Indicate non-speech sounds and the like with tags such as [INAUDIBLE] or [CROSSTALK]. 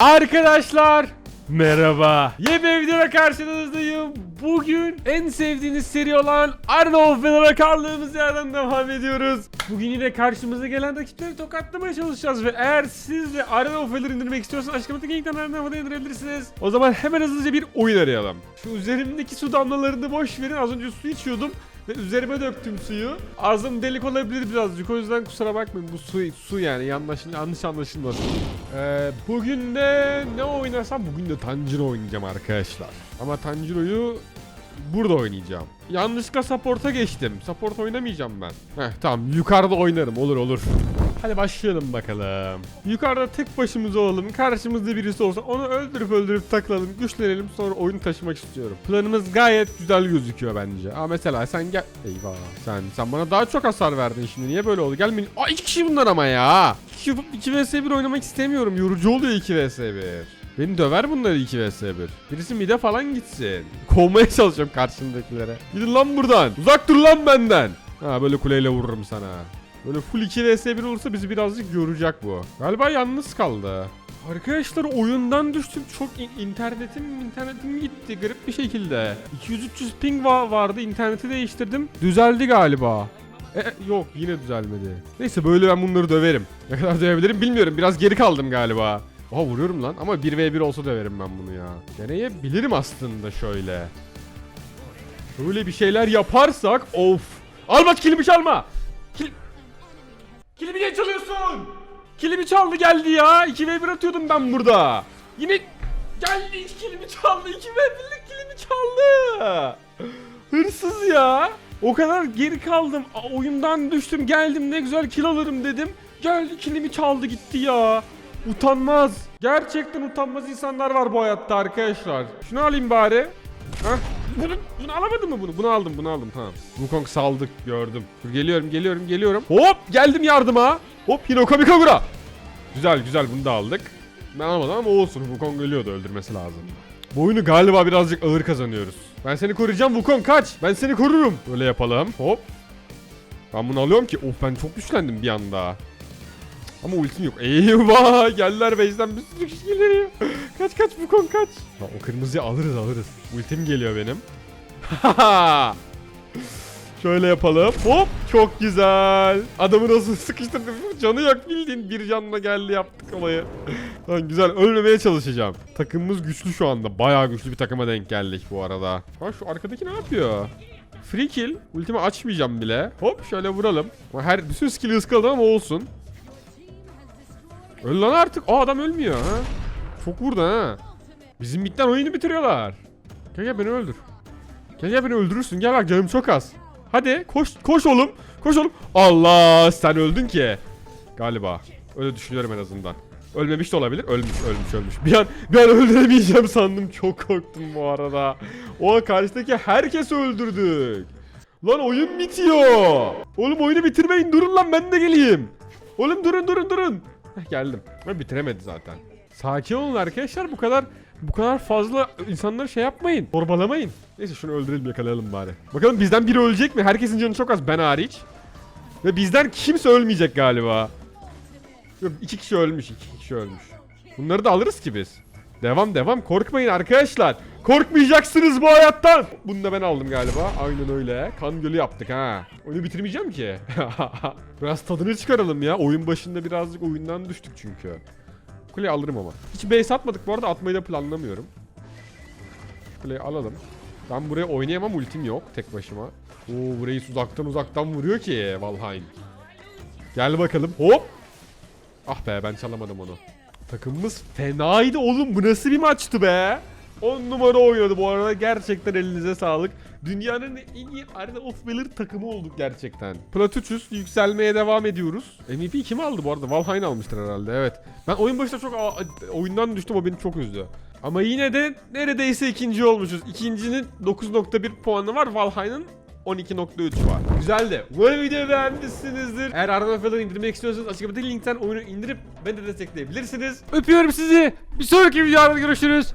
Arkadaşlar merhaba. Yeni bir videoda karşınızdayım. Bugün en sevdiğiniz seri olan Arna of Valor'a kaldığımız yerden devam ediyoruz. Bugün yine karşımıza gelen rakipleri tokatlamaya çalışacağız ve eğer siz de Arna of Valor indirmek istiyorsanız açıklamadaki linkten Arna of Valor indirebilirsiniz. O zaman hemen hızlıca bir oyun arayalım. Şu üzerimdeki su damlalarını boş verin. Az önce su içiyordum. Ve üzerime döktüm suyu. Ağzım delik olabilir birazcık. O yüzden kusura bakmayın. Bu su, su yani yanlış, yanlış anlaşılmasın. Ee, bugün de ne oynasam? Bugün de Tanjiro oynayacağım arkadaşlar. Ama Tanjiro'yu burada oynayacağım. Yanlışlıkla support'a geçtim. Support oynamayacağım ben. Heh tamam yukarıda oynarım olur olur. Hadi başlayalım bakalım. Yukarıda tek başımıza olalım. Karşımızda birisi olsa onu öldürüp öldürüp takılalım. Güçlenelim sonra oyunu taşımak istiyorum. Planımız gayet güzel gözüküyor bence. Aa mesela sen gel... Eyvah. Sen sen bana daha çok hasar verdin şimdi. Niye böyle oldu? Gelmeyin. Aa iki kişi bunlar ama ya. 2, 2 vs 1 oynamak istemiyorum. Yorucu oluyor 2 vs 1. Beni döver bunları 2 vs 1. Birisi mide falan gitsin. Kovmaya çalışıyorum karşımdakilere. Gidin lan buradan. Uzak dur lan benden. Ha böyle kuleyle vururum sana. Böyle full 2 vs 1 olursa bizi birazcık yoracak bu. Galiba yalnız kaldı. Arkadaşlar oyundan düştüm. Çok in- internetim internetim gitti garip bir şekilde. 200-300 ping va- vardı. interneti değiştirdim. Düzeldi galiba. E, e, yok yine düzelmedi. Neyse böyle ben bunları döverim. Ne kadar dövebilirim bilmiyorum. Biraz geri kaldım galiba. Oha vuruyorum lan ama 1v1 olsa döverim ben bunu ya. Deneyebilirim aslında şöyle. Böyle bir şeyler yaparsak of. Al bak kilimi çalma. Kil... Kilimi niye çalıyorsun? Kilimi çaldı geldi ya. 2v1 atıyordum ben burada. Yine geldi kilimi çaldı. 2v1'lik kilimi çaldı. Hırsız ya. O kadar geri kaldım. Oyundan düştüm geldim ne güzel kill alırım dedim. Geldi kilimi çaldı gitti ya. Utanmaz. Gerçekten utanmaz insanlar var bu hayatta arkadaşlar. Şunu alayım bari. Hah. Bunu, bunu alamadım mı bunu? Bunu aldım bunu aldım tamam. Wukong saldık gördüm. Dur geliyorum geliyorum geliyorum. Hop geldim yardıma. Hop Hinokami Kagura. Güzel güzel bunu da aldık. Ben almadım ama olsun Wukong ölüyordu öldürmesi lazım. Bu oyunu galiba birazcık ağır kazanıyoruz. Ben seni koruyacağım Wukong kaç. Ben seni korurum. Böyle yapalım. Hop. Ben bunu alıyorum ki. Of ben çok güçlendim bir anda. Ama ultim yok. Eyvah geldiler base'den bir sürü kişi geliyor. kaç kaç Wukong kaç. Ya, o kırmızıyı alırız alırız. Ultim geliyor benim. [LAUGHS] Şöyle yapalım. Hop çok güzel. Adamı nasıl sıkıştırdım. Canı yok bildiğin bir canla geldi yaptık olayı. Lan güzel ölmemeye çalışacağım. Takımımız güçlü şu anda. Bayağı güçlü bir takıma denk geldik bu arada. Ha şu arkadaki ne yapıyor? Free kill. Ultimi açmayacağım bile. Hop şöyle vuralım. Her bütün skill'i ıskaladım ama olsun. Öl lan artık. Aa adam ölmüyor ha. Çok vurdu ha. Bizim bitten oyunu bitiriyorlar. Gel gel beni öldür. Gel gel beni öldürürsün. Gel bak canım çok az. Hadi koş koş oğlum. Koş oğlum. Allah sen öldün ki. Galiba. Öyle düşünüyorum en azından. Ölmemiş de olabilir. Ölmüş ölmüş ölmüş. Bir an, bir an öldüremeyeceğim sandım. Çok korktum bu arada. O karşıdaki herkesi öldürdük. Lan oyun bitiyor. Oğlum oyunu bitirmeyin. Durun lan ben de geleyim. Oğlum durun durun durun. Heh, geldim. Ha, bitiremedi zaten. Sakin olun arkadaşlar. Bu kadar bu kadar fazla insanları şey yapmayın. Zorbalamayın. Neyse şunu öldürelim yakalayalım bari. Bakalım bizden biri ölecek mi? Herkesin canı çok az ben hariç. Ve bizden kimse ölmeyecek galiba. Yok iki kişi ölmüş. iki kişi ölmüş. Bunları da alırız ki biz. Devam devam. Korkmayın arkadaşlar. Korkmayacaksınız bu hayattan. Bunu da ben aldım galiba. Aynen öyle. Kan gölü yaptık ha. Oyunu bitirmeyeceğim ki. [LAUGHS] Biraz tadını çıkaralım ya. Oyun başında birazcık oyundan düştük çünkü. Kuleyi alırım ama. Hiç base atmadık bu arada atmayı da planlamıyorum. Şu kuleyi alalım. Ben buraya oynayamam ultim yok tek başıma. Oo burayı uzaktan uzaktan vuruyor ki Valheim. Gel bakalım. Hop. Ah be ben çalamadım onu. Takımımız fenaydı oğlum. Bu nasıl bir maçtı be? 10 numara oynadı bu arada. Gerçekten elinize sağlık. Dünyanın en iyi Arena of Valor takımı olduk gerçekten. Plat 300 yükselmeye devam ediyoruz. MVP kim aldı bu arada? Valheim almıştır herhalde evet. Ben oyun başında çok oyundan düştüm o beni çok üzdü. Ama yine de neredeyse ikinci olmuşuz. İkincinin 9.1 puanı var. Valheim'ın 12.3 var. Güzeldi. Umarım videoyu beğenmişsinizdir. Eğer of Valor'ı indirmek istiyorsanız açıklamadaki linkten oyunu indirip beni de destekleyebilirsiniz. Öpüyorum sizi. Bir sonraki videoda görüşürüz.